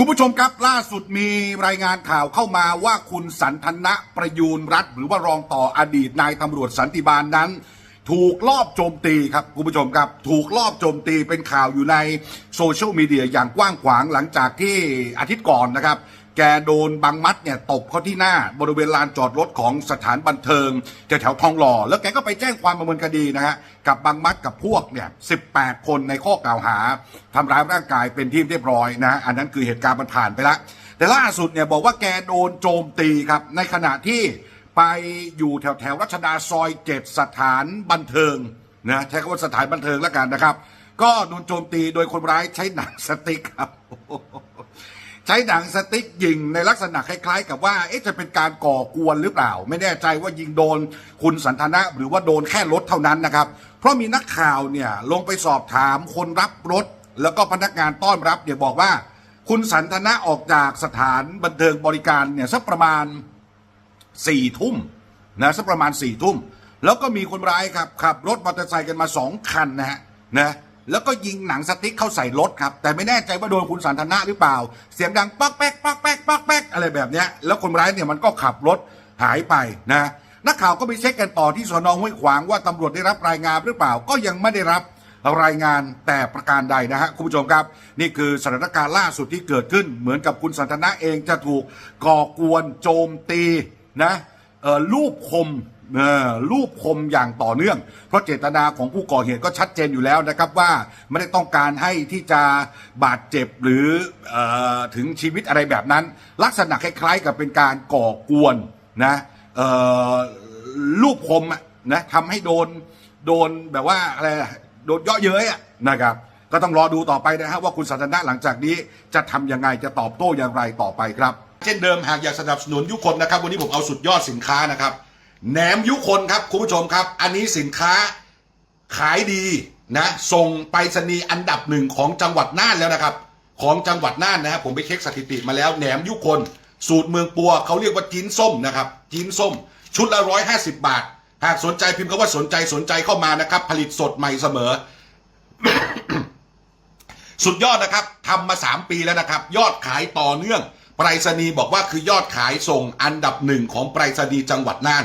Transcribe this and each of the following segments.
คุณผู้ชมครับล่าสุดมีรายงานข่าวเข้ามาว่าคุณสันทนะประยูนรัฐ หรือว่ารองต่ออดีตนายตำรวจสันติบาลนั้น ถูกลอบโจมตีครับคุณผู้ชมครับ ถูกลอบโจมตีเป็นข่าวอยู่ในโซเชียลมีเดียอย่างกว้างขวางหลังจากที่อาทิตย์ก่อนนะครับ แกโดนบังมัดเนี่ยตบเข้าที่หน้าบริเวณลานจอดรถของสถานบันเทิงแถวแถวทองหล่อ แล้วแกก็ไปแจ้งความดำเนินคดีนะฮะกับบังมัดกับพวกเนี่ย18คนในข้อกล่าวหาทำร้ายร่างกายเป็นที่เรียบร้อยนะอันนั้นคือเหตุการณ์มันผ่านไปล้วแต่ล่าสุดเนี่ยบอกว่าแกโดนโจมตีครับในขณะที่ไปอยู่แถวแถวรัชดาซอยเจ็ดสถานบันเทิงนะใช้คำว่าสถานบันเทิงแล้วกันนะครับ ก็โดนโจมตีโดยคนร้ายใช้หนังสติ๊กครับ ใช้หนังสติ๊กยิงในลักษณะคล้ายๆ กับว่าเอ๊ะจะเป็นการก่อกวนหรือเปล่า ไม่แน่ใจว่ายิงโดนคุณสันทนะหรือว่าโดนแค่รถเท่านั้นนะครับ เพราะมีนักข่าวเนี่ยลงไปสอบถามคนรับรถ แล้วก็พนักงานต้อนรับเนี่ยบอกว่า คุณสันทนะออกจากสถานบันเทิงบริการเนี่ยสักประมาณสี่ทุ่มนะสักประมาณสี่ทุ่มแล้วก็มีคนร้ายครับขับรถมอเตอร์ไซค์กันมาสองคันนะฮะนะ แล้วก็ยิงหนังสติ๊กเข้าใส่รถครับ แต่ไม่แน่ใจว่าโดนคุณสันทนะหรือเปล่า เสียงดังป๊อกแป๊กป๊อกแป๊กป๊อกแป๊กอะไรแบบเนี้ยแล้วคนร้ายเนี่ยมันก็ขับรถหายไปนะนักข่าวก็ไปเช็คกันต่อที่สนห้วยขวางว่าตำรวจได้รับรายงานหรือเปล่าก็ยังไม่ได้รับรายงานแต่ประการใดนะฮะคุณผู้ชมครับ นี่คือสถานการณ์ล่าสุดที่เกิดขึ้น เหมือนกับคุณสันทนะเองจะถูกก่อกวนโจมตีนะเอ่อรูปคม รูปคมอย่างต่อเนื่อง เพราะเจตนาของผู้ก่อเหตุก็ชัดเจนอยู่แล้วนะครับว่าไม่ได้ต้องการให้ที่จะบาดเจ็บหรือออถึงชีวิตอะไรแบบนั้น ลักษณะคล้ายๆ กับเป็นการก่อกวนนะรูปคมนะทำให้โดนโดนแบบว่าอะไรโดนเยาะเย้ยอนะครับก็ต้องรอดูต่อไปนะฮะว่าคุณสันทนะหลังจากนี้จะทำยังไงจะตอบโต้อย่างไรต่อไปครับ เช่นเดิมหากอยากสนับสนุนยุคนนะครับ วันนี้ผมเอาสุดยอดสินค้านะครับ แหนมยุคนครับคุณผู้ชมครับ อันนี้สินค้าขายดีนะส่งไปรษณีย์อันดับหนึ่งของจังหวัดน่านแล้วนะครับ ของจังหวัดน่านนะครับผมไปเช็คสถิติมาแล้วแหนมยุคนสูตรเมืองปัวเขาเรียกว่าจีนส้มนะครับจีนส้ม ชุดละร้อยห้าสิบบาท หากสนใจพิมพ์คำว่าสนใจสนใจเข้ามานะครับ ผลิตสดใหม่เสมอ สุดยอดนะครับทำมา3ปีแล้วนะครับ ยอดขายต่อเนื่องไปรษณีย์บอกว่าคือยอดขายส่งอันดับหนึ่งของไปรษณีย์จังหวัดน่าน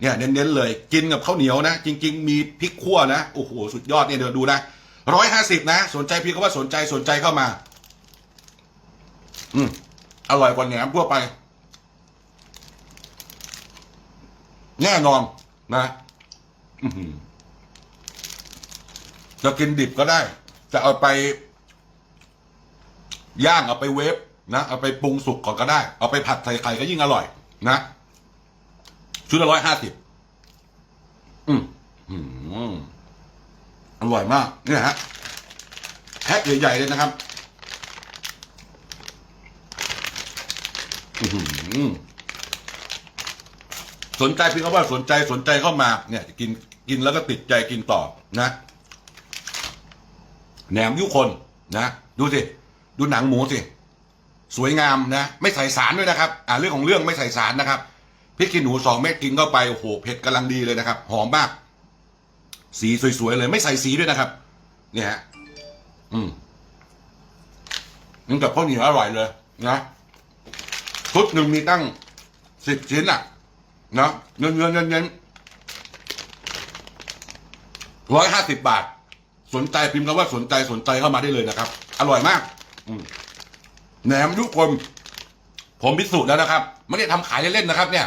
เนี่ยเน้นๆเลย กินกับข้าวเหนียวนะ จริง ๆ มีพริกขั่วนะโอ้โหสุดยอดเนี่ยเดี๋ยวดูนะร้อยห้าสิบนะ สนใจพี่ก็ว่าสนใจสนใจเข้ามา อืมอร่อยกว่าแหนมทั่วไป แน่นอนนะจะกินดิบก็ได้ จะเอาไปย่างเอาไปเวฟนะเอาไปปรุงสุกก่อนก็ได้ เอาไปผัดใส่ไข่ก็ยิ่งอร่อย นะ ชุดละร้อยห้าสิบอืมอืมอร่อยมากเนี่ยฮะแพ็คใหญ่ๆเลยนะครับอือหือสนใจเพียงคำว่าสนใจสนใจเข้ามา เนี่ย กินกินแล้วก็ติดใจกินต่อนะแหนมยุคนนะดูสิดูหนังหมูสิสวยงามนะ ไม่ใส่สารด้วยนะครับ อ่าเรื่องของเรื่องไม่ใส่สารนะครับ พริกขี้หนูสองเม็ดกินเข้าไปโอ้โหเผ็ดกำลังดีเลยนะครับ หอมมาก สีสวยๆเลยไม่ใส่สีด้วยนะครับ เนี่ยฮะอืมนี่กับข้าวเหนียวอร่อยเลยนะชุดหนึ่งมีตั้งสิบชิ้นอะนะเงินเงินเงินเงินร้อยห้าสิบบาท สนใจพิมพ์คำว่าสนใจสนใจเข้ามาได้เลยนะครับ อร่อยมาก อืมแหนมยุคนผมพิสูจน์แล้วนะครับ ไม่ได้ทำขายเล่นๆนะครับ เนี่ย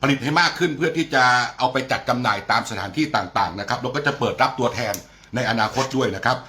ผลิตให้มากขึ้นเพื่อที่จะเอาไปจัดจำหน่ายตามสถานที่ต่างๆนะครับแล้วก็จะเปิดรับตัวแทนในอนาคตด้วยนะครับ